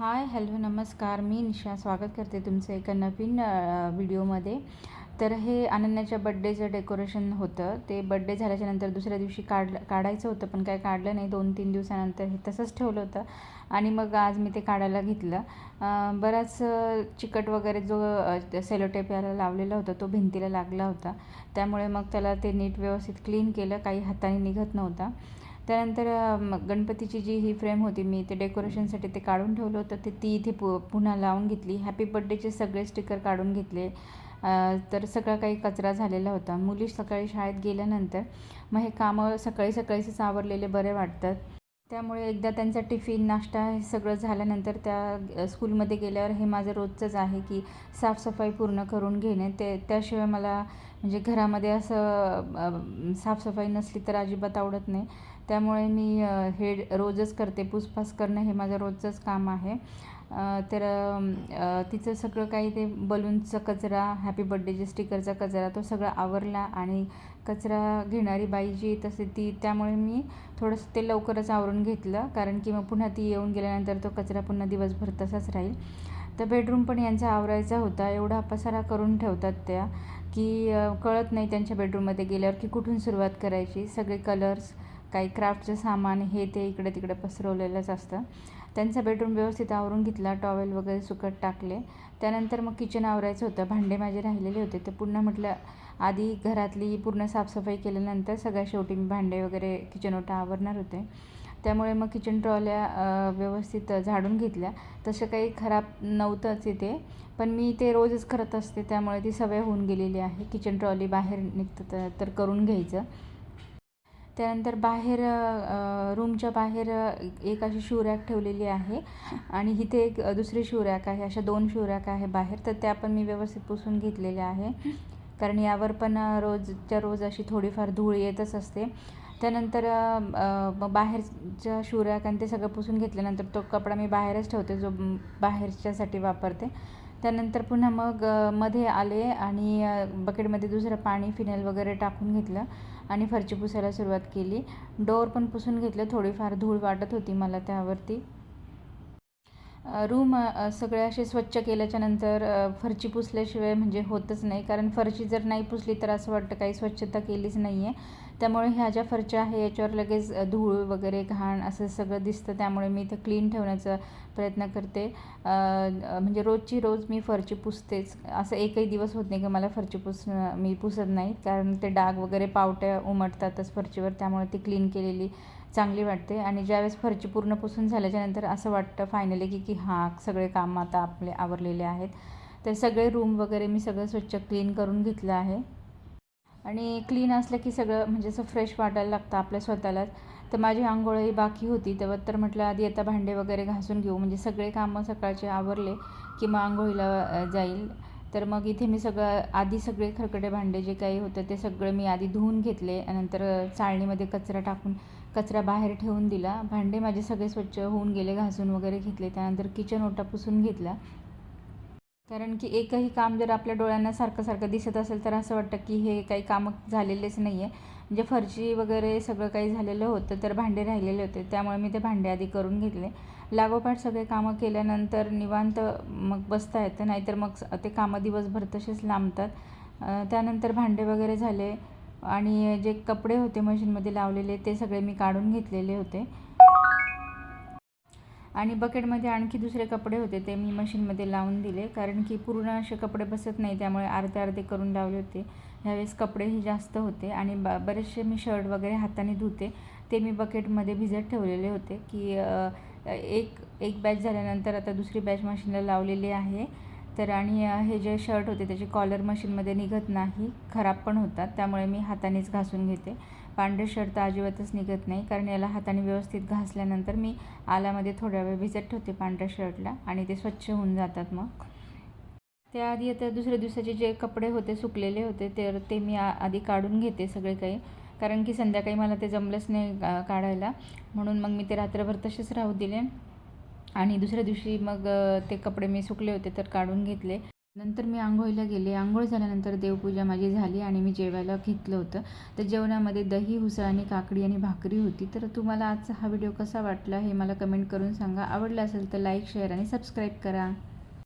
Hi hello नमस्कार. मी निशा स्वागत करते तुमचं एका नवीन व्हिडिओमध्ये. तर हे अनन्याच्या बड्डेचं डेकोरेशन होतं. ते बड्डे झाल्याच्यानंतर दुसऱ्या दिवशी काढ काढायचं होतं पण काय काढलं नाही. दोन तीन दिवसानंतर हे तसंच ठेवलं होतं. आणि मग आज मी ते काढायला घेतलं. बराच चिकट वगैरे जो सेलोटेप याला लावलेला होता तो भिंतीला लागला होता. त्यामुळे मग त्याला ते नीट व्यवस्थित क्लीन केलं. काही हाताने निघत नव्हता. त्यानंतर गणपतीची जी ही फ्रेम होती मी ते डेकोरेशनसाठी ते काढून ठेवलं होतं. ते ती इथे पु पुन्हा लावून घेतली. हॅपी बड्डेचे सगळे स्टिकर काढून घेतले. तर सगळा काही कचरा झालेला होता. मुली सकाळी शाळेत गेल्यानंतर मग हे कामं सकाळी सकाळीच आवरलेले बरे वाटतात. त्यामुळे एकदा त्यांचा टिफिन नाश्ता हे सगळं झाल्यानंतर त्या स्कूलमध्ये गेल्यावर हे माझं रोजचंच आहे की साफसफाई पूर्ण करून घेणे. ते त्याशिवाय मला म्हणजे घरामध्ये असं साफसफाई नसली तर अजिबात आवडत नाही. त्यामुळे मी हे रोजच करते. पुसपास करणं हे माझं रोजचंच काम आहे. तर तिचं सगळं काही ते बलूनचा कचरा हॅपी बड्डेचे स्टिकरचा कचरा तो सगळा आवरला आणि कचरा घेणारी बाई जी येत असते ती त्यामुळे मी थोडंसं ते लवकरच आवरून घेतलं. कारण की मग पुन्हा ती येऊन गेल्यानंतर तो कचरा पुन्हा दिवसभर तसाच राहील. तर बेडरूम पण यांचा आवरायचा होता. एवढा पसारा करून ठेवतात त्या की कळत नाही त्यांच्या बेडरूममध्ये गेल्यावर की कुठून सुरुवात करायची. सगळे कलर्स काही क्राफ्टचं सामान हे ते इकडे तिकडे पसरवलेलंच असतं. त्यांचा बेडरूम व्यवस्थित आवरून घेतला टॉवेल वगैरे सुकट टाकले. त्यानंतर मग किचन आवरायचं होतं. भांडे माझे राहिलेले होते. तर पुन्हा म्हटलं आधी घरातली पूर्ण साफसफाई केल्यानंतर सगळ्या शेवटी मी भांडे वगैरे किचन ओटा आवरणार होते. त्यामुळे मग किचन ट्रॉल्या व्यवस्थित झाडून घेतल्या. तसं काही खराब नव्हतंच इथे. पण मी ते रोजच करत असते. त्यामुळे ती सवय होऊन गेलेली आहे. किचन ट्रॉली बाहेर निघतं तर- तर करून घ्यायचं. त्यानंतर बाहेर रूमच्या बाहेर एक अशी शू रॅक ठेवलेली आहे आणि इथे एक दुसरी शू रॅक आहे अशा दोन शू रॅक आहे बाहेर. तर त्या पण मी व्यवस्थित पुसून घेतलेल्या आहे. कारण यावर पण रोजच्या रोज अशी थोडीफार धूळ येतच असते. त्यानंतर बाहेरच्या शू रॅक आणि ते सगळं पुसून घेतल्यानंतर तो कपडा मी बाहेरच ठेवते जो बाहेरच्यासाठी वापरते. त्यानंतर पुन्हा मग मध्ये आले आणि बकेटमध्ये दुसरं पाणी फिनेल वगैरे टाकून घेतलं आणि फरची पुसायला सुरुवात केली. डोअर पण पुसून घेतलं थोडीफार धूळ वाटत होती मला त्यावरती. रूम सगळे असे स्वच्छ केल्याच्यानंतर फरची पुसल्याशिवाय म्हणजे होतच नाही. कारण फरची जर नाही पुसली तर असं वाटतं काही स्वच्छता केलीच नाही आहे त्यामुळे ह्या ज्या फरच्या आहे याच्यावर लगेच धूळ वगैरे घाण असं सगळं दिसतं. त्यामुळे मी इथं क्लीन ठेवण्याचा प्रयत्न करते. म्हणजे रोजची रोज मी फरची पुसतेच. असं एकही दिवस होत नाही की मला फरची पुस मी पुसत नाही. कारण ते डाग वगैरे पावट्या उमटतातच फरचीवर. त्यामुळे ती क्लीन केलेली चांगली वाटते. आणि ज्यावेळेस फरची पूर्ण पुसून झाल्याच्यानंतर असं वाटतं फायनली की की हां सगळे काम आता आपले आवरलेले आहेत. तर सगळे रूम वगैरे मी सगळं स्वच्छ क्लीन करून घेतलं आहे. आणि क्लीन असलं की सगळं म्हणजे असं फ्रेश वाटायला लागतं आपल्या स्वतःलाच. तर माझी आंघोळही बाकी होती. तेव्हा तर म्हटलं आधी आता भांडे वगैरे घासून घेऊ. म्हणजे सगळे कामं सकाळचे आवरले की मग आंघोळीला जाईल. तर मग इथे मी सगळं आधी सगळे खरकटे भांडे जे काही होतं ते सगळं मी आधी धुवून घेतले. नंतर चाळणीमध्ये कचरा टाकून कचरा बाहेर ठेवून दिला. भांडे माझे सगळे स्वच्छ होऊन गेले घासून वगैरे घेतले. त्यानंतर किचन ओटा पुसून घेतला. कारण की एकही काम जर आपल्या डोळ्यांना सारखं सारखं दिसत असेल तर असं वाटतं की हे काही कामं झालेलेच नाही आहे म्हणजे फरशी वगैरे सगळं काही झालेलं होतं तर भांडे राहिलेले होते. त्यामुळे मी ते भांडे आधी करून घेतले. लागोपाठ सगळे कामं केल्यानंतर निवांत मग बसता येतं नाहीतर मग ते कामं दिवसभर तसेच लांबतात. त्यानंतर भांडे वगैरे झाले आणि जे कपडे होते मशीनमध्ये लावलेले ते सगळे मी काढून घेतलेले होते. आणि बकेटमध्ये आणखी दुसरे कपडे होते ते मी मशीनमध्ये लावून दिले. कारण की पूर्ण असे कपडे बसत नाही त्यामुळे अर्धे अर्धे करून लावले होते. ह्यावेळेस कपडेही जास्त होते आणि ब बरेचसे मी शर्ट वगैरे हाताने धुते. ते मी बकेटमध्ये भिजत ठेवलेले होते की एक एक बॅच झाल्यानंतर आता दुसरी बॅच मशीनला लावलेली आहे. तर आणि हे जे शर्ट होते त्याचे कॉलर मशीनमध्ये निघत नाही खराब पण होतात. त्यामुळे मी हातानेच घासून घेते. पांढरे शर्ट तर अजिबातच निघत नाही. कारण याला हाताने व्यवस्थित घासल्यानंतर मी आल्यामध्ये थोड्या वेळ भिजत ठेवते पांढऱ्या शर्टला आणि ते स्वच्छ होऊन जातात मग. त्याआधी आता दुसऱ्या दिवसाचे जे कपडे होते सुकलेले होते तर ते मी आधी काढून घेते सगळे काही. कारण की संध्याकाळी मला ते जमलंच नाही काढायला. म्हणून मग मी ते रात्रभर तसेच राहू दिले. आणि दुसऱ्या दिवशी मग ते कपडे मी सुकले होते तर काढून घेतले. नंतर मी आंघोळीला गेले. आंघोळ झाल्यानंतर देवपूजा माझी झाली आणि मी जेवायला घेतलं होतं. तर जेवणामध्ये दही उसळ आणि काकडी आणि भाकरी होती. तर तुम्हाला आजचा हा व्हिडिओ कसा वाटला हे मला कमेंट करून सांगा. आवडला असेल तर लाईक शेअर आणि सबस्क्राईब करा.